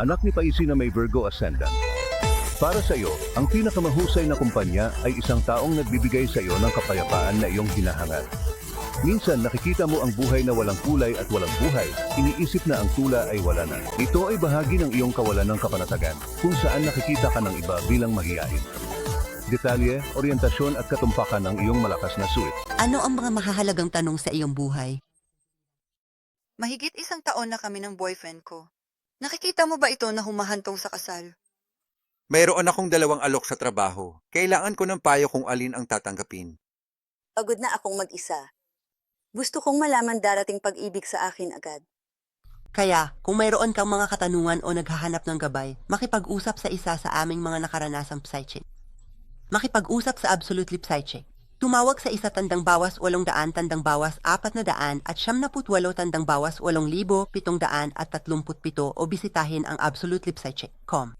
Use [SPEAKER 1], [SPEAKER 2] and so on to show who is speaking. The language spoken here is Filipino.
[SPEAKER 1] anak ni Paisi na may Virgo Ascendant. Para sa iyo, ang pinakamahusay na kumpanya ay isang taong nagbibigay sa iyo ng kapayapaan na iyong hinahangad. Minsan nakikita mo ang buhay na walang kulay at walang buhay, iniisip na ang tula ay wala na. Ito ay bahagi ng iyong kawalan ng kapanatagan, kung saan nakikita ka ng iba bilang mahiyain. Detalye, orientasyon at katumpakan ng iyong malakas na suit.
[SPEAKER 2] Ano ang mga mahahalagang tanong sa iyong buhay?
[SPEAKER 3] Mahigit isang taon na kami ng boyfriend ko. Nakikita mo ba ito na humahantong sa kasal?
[SPEAKER 4] Mayroon akong dalawang alok sa trabaho. Kailangan ko ng payo kung alin ang tatanggapin.
[SPEAKER 5] Pagod na akong mag-isa. Gusto kong malaman darating pag-ibig sa akin agad.
[SPEAKER 2] Kaya, kung mayroon kang mga katanungan o naghahanap ng gabay, makipag-usap sa isa sa aming mga nakaranasang psychic. Makipag-usap sa Absolutely Psychic. Tumawag sa isa tandang bawas walong daan tandang bawas apat na daan at siyam na putwalo tandang bawas walong libo pitong daan at tatlumput pito o bisitahin ang absolutelipsychic.com.